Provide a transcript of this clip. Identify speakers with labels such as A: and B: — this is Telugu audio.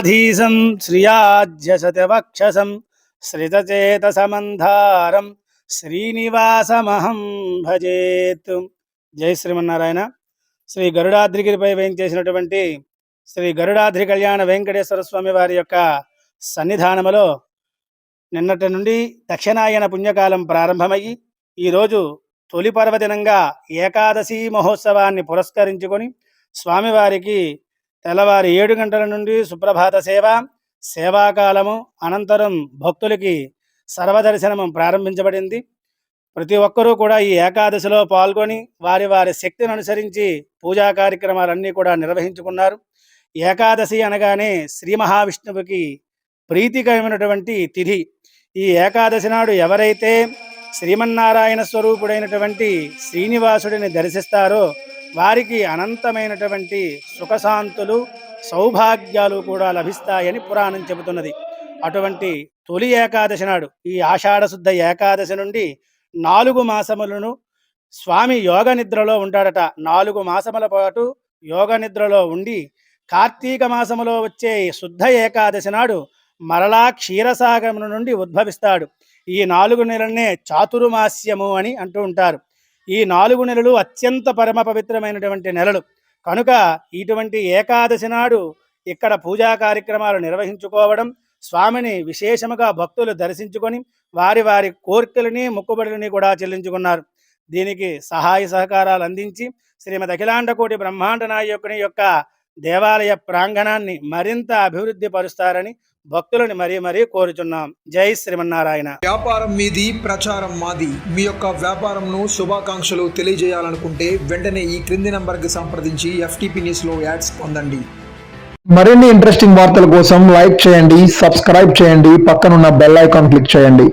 A: ధీసం శ్రియాజ్యసతవక్షసం శ్రితచేతసమంధారం శ్రీనివాసమహం భజేత్. జై శ్రీమన్నారాయణ. శ్రీ గరుడాద్రిగిరిపై వేయించేసినటువంటి శ్రీ గరుడాద్రి కళ్యాణ వెంకటేశ్వర స్వామి వారి యొక్క సన్నిధానములో నిన్నటి నుండి దక్షిణాయన పుణ్యకాలం ప్రారంభమయ్యి ఈరోజు తొలి పర్వదినంగా ఏకాదశి మహోత్సవాన్ని పురస్కరించుకొని స్వామివారికి తెల్లవారి ఏడు గంటల నుండి సుప్రభాత సేవ సేవాకాలము అనంతరం భక్తులకి సర్వదర్శనము ప్రారంభించబడింది. ప్రతి ఒక్కరూ కూడా ఈ ఏకాదశిలో పాల్గొని వారి వారి శక్తిని అనుసరించి పూజా కార్యక్రమాలన్నీ కూడా నిర్వహించుకున్నారు. ఏకాదశి అనగానే శ్రీ మహావిష్ణువుకి ప్రీతికరమైనటువంటి తిథి. ఈ ఏకాదశి నాడు ఎవరైతే శ్రీమన్నారాయణ స్వరూపుడైనటువంటి శ్రీనివాసుడిని దర్శిస్తారో వారికి అనంతమైనటువంటి సుఖశాంతులు సౌభాగ్యాలు కూడా లభిస్తాయని పురాణం చెబుతున్నది. అటువంటి తొలి ఏకాదశి నాడు ఈ ఆషాఢశుద్ధ ఏకాదశి నుండి నాలుగు మాసములను స్వామి యోగ నిద్రలో ఉంటాడట నాలుగు మాసముల పాటు యోగ నిద్రలో ఉండి కార్తీక మాసములో వచ్చే శుద్ధ ఏకాదశి నాడు మరలా క్షీరసాగరముల నుండి ఉద్భవిస్తాడు. ఈ నాలుగు నెలలనే చాతుర్మాస్యము అని అంటూ ఉంటారు. ఈ నాలుగు నెలలు అత్యంత పరమ పవిత్రమైనటువంటి నెలలు. కనుక ఇటువంటి ఏకాదశి నాడు ఇక్కడ పూజా కార్యక్రమాలు నిర్వహించుకోవడం స్వామిని విశేషముగా భక్తులు దర్శించుకొని వారి వారి కోర్కెలని మొక్కుబడులని కూడా చెల్లించుకున్నారు. దీనికి సహాయ సహకారాలు అందించి శ్రీమద్ అఖిలాండకోటి బ్రహ్మాండ నాయకుని యొక్క దేవాలయ ప్రాంగణాన్ని మరింత అభివృద్ధి పరుస్తారని భక్తులని మరీ మరీ కోరుచున్నాం. జై శ్రీమన్నారాయణ.
B: వ్యాపారం మీది ప్రచారం మాది. మీ యొక్క వ్యాపారంను శుభాకాంక్షలు తెలియజేయాలనుకుంటే వెంటనే ఈ క్రింది నంబర్కి సంప్రదించి ఎఫ్టీపీ న్యూస్లో యాడ్స్ పొందండి.
C: మరిన్ని ఇంట్రెస్టింగ్ వార్తల కోసం లైక్ చేయండి సబ్స్క్రైబ్ చేయండి పక్కనున్న బెల్ ఐకాన్ క్లిక్ చేయండి.